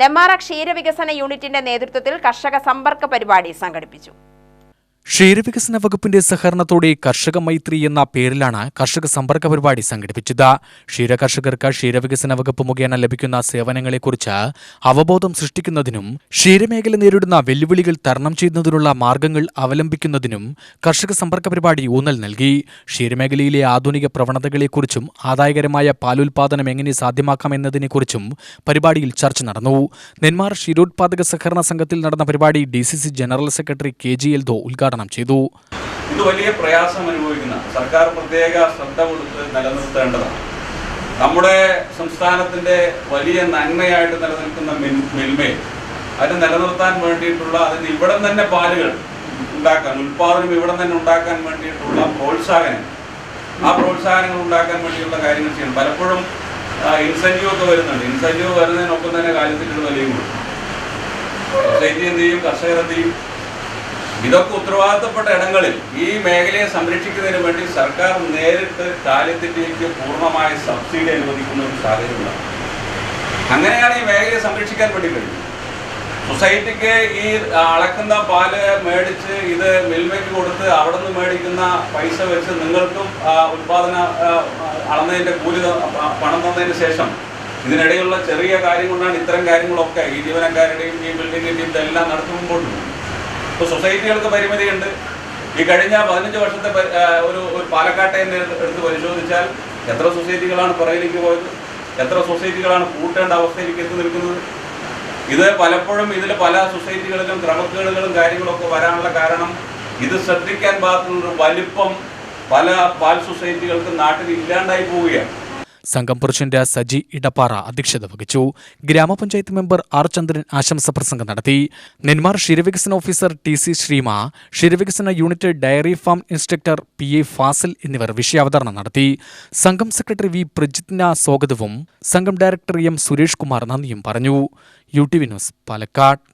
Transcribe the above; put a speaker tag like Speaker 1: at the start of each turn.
Speaker 1: നെമ്മാറ ക്ഷീരവികസന യൂണിറ്റിന്റെ നേതൃത്വത്തിൽ കർഷക സമ്പർക്ക പരിപാടി സംഘടിപ്പിച്ചു.
Speaker 2: ക്ഷീരവികസന വകുപ്പിന്റെ സഹകരണത്തോടെ കർഷക മൈത്രി എന്ന പേരിലാണ് കർഷക സമ്പർക്ക പരിപാടി സംഘടിപ്പിച്ചത്. ക്ഷീര കർഷകർക്ക് ക്ഷീരവികസന വകുപ്പ് മുഖേന ലഭിക്കുന്ന സേവനങ്ങളെക്കുറിച്ച് അവബോധം സൃഷ്ടിക്കുന്നതിനും ക്ഷീരമേഖല നേരിടുന്ന വെല്ലുവിളികൾ തരണം ചെയ്യുന്നതിനുള്ള മാർഗങ്ങൾ അവലംബിക്കുന്നതിനും കർഷക സമ്പർക്ക പരിപാടി ഊന്നൽ നൽകി. ക്ഷീരമേഖലയിലെ ആധുനിക പ്രവണതകളെക്കുറിച്ചും ആദായകരമായ പാലുൽപാദനം എങ്ങനെ സാധ്യമാക്കാമെന്നതിനെക്കുറിച്ചും പരിപാടിയിൽ ചർച്ച നടന്നു. നെന്മാർ ക്ഷീരോത്പാദക സഹകരണ സംഘത്തിൽ നടന്ന പരിപാടി D general secretary K G Eldho ഉദ്ഘാടനം ചെയ്തു.
Speaker 3: ഇത് വലിയ പ്രയാസം അനുഭവിക്കുന്ന സർക്കാർ പ്രത്യേക ശ്രദ്ധ കൊടുത്ത് നിലനിർത്തേണ്ടതാണ്. നമ്മുടെ സംസ്ഥാനത്തിന്റെ വലിയ നന്മയായിട്ട് നിലനിൽക്കുന്ന മെൽമേ മിൽമയെ അത് നിലനിർത്താൻ വേണ്ടിയിട്ടുള്ള അതിന് ഇവിടെ തന്നെ പാലുകൾ ഉണ്ടാക്കാൻ ഉൽപാദനം ഇവിടെ തന്നെ ഉണ്ടാക്കാൻ വേണ്ടിയിട്ടുള്ള പ്രോത്സാഹനം. ആ പ്രോത്സാഹനങ്ങൾ ഉണ്ടാക്കാൻ വേണ്ടിയുള്ള കാര്യങ്ങൾ ചെയ്യണം പലപ്പോഴും ഇൻസെന്റീവ് ഒക്കെ വരുന്നുണ്ട്. ഇൻസെന്റീവ് വരുന്നതിനൊപ്പം തന്നെ കാര്യത്തിന്റെ വിലയും കൂടും സൊസൈറ്റി ചെയ്യും? ഇതൊക്കെ ഉത്തരവാദിത്തപ്പെട്ട ഇടങ്ങളിൽ ഈ മേഖലയെ സംരക്ഷിക്കുന്നതിന് വേണ്ടി സർക്കാർ നേരിട്ട് കാലിത്തീറ്റയ്ക്ക് പൂർണമായ സബ്സിഡി അനുവദിക്കുന്ന ഒരു സാഹചര്യമാണ് അങ്ങനെയാണ് ഈ മേഖലയെ സംരക്ഷിക്കാൻ വേണ്ടി കഴിഞ്ഞത് സൊസൈറ്റിക്ക് ഈ അളക്കുന്ന പാൽ മേടിച്ച് ഇത് മിൽമയ്ക്ക് കൊടുത്ത് അവിടെ നിന്ന് മേടിക്കുന്ന പൈസ വെച്ച് നിങ്ങൾക്കും ഉൽപാദന അളന്നതിന്റെ കൂലി പണം തന്നതിന് ശേഷം ഇതിനിടയിലുള്ള ചെറിയ കാര്യം കൊണ്ടാണ് ഇത്തരം കാര്യങ്ങളൊക്കെ ഈ ജീവനക്കാരുടെയും ഈ ബിൽഡിങ്ങിന്റെയും ഇതെല്ലാം നടത്തി മുമ്പോട്ട് പോകുന്നത് ഇപ്പോൾ സൊസൈറ്റികൾക്ക് പരിമിതിയുണ്ട്. ഈ കഴിഞ്ഞ പതിനഞ്ച് വർഷത്തെ ഒരു ഒരു പാലക്കാട്ടെ എടുത്ത് പരിശോധിച്ചാൽ എത്ര സൊസൈറ്റികളാണ് പുറകിലേക്ക് പോയത്? എത്ര സൊസൈറ്റികളാണ് കൂട്ടേണ്ട അവസ്ഥയിലേക്ക് എത്തി നിൽക്കുന്നത്? ഇത് പലപ്പോഴും ഇതിൽ പല സൊസൈറ്റികളിലും ക്രമക്കേടുകളും കാര്യങ്ങളൊക്കെ വരാനുള്ള കാരണം ഇത് ശ്രദ്ധിക്കാൻ പാകത്തിനൊരു വലിപ്പം പല പാൽ സൊസൈറ്റികൾക്ക് നാട്ടിൽ ഇല്ലാണ്ടായി പോവുകയാണ്.
Speaker 2: സംഘം പ്രസിഡന്റ് സജി ഇടപ്പാറ അധ്യക്ഷത വഹിച്ചു. ഗ്രാമപഞ്ചായത്ത് മെമ്പർ ആർ ചന്ദ്രൻ ആശംസ പ്രസംഗം നടത്തി. നെന്മാർ ക്ഷീരവികസന ഓഫീസർ ടി സി ശ്രീമ ക്ഷീരവികസന unit dairy farm instructor P A Fasil എന്നിവർ വിഷയാവതരണം നടത്തി. സംഘം സെക്രട്ടറി വി പ്രജിത്ന സ്വാഗതവും സംഘം ഡയറക്ടർ എം സുരേഷ് കുമാർ നന്ദിയും പറഞ്ഞു. U T V news Palakkad.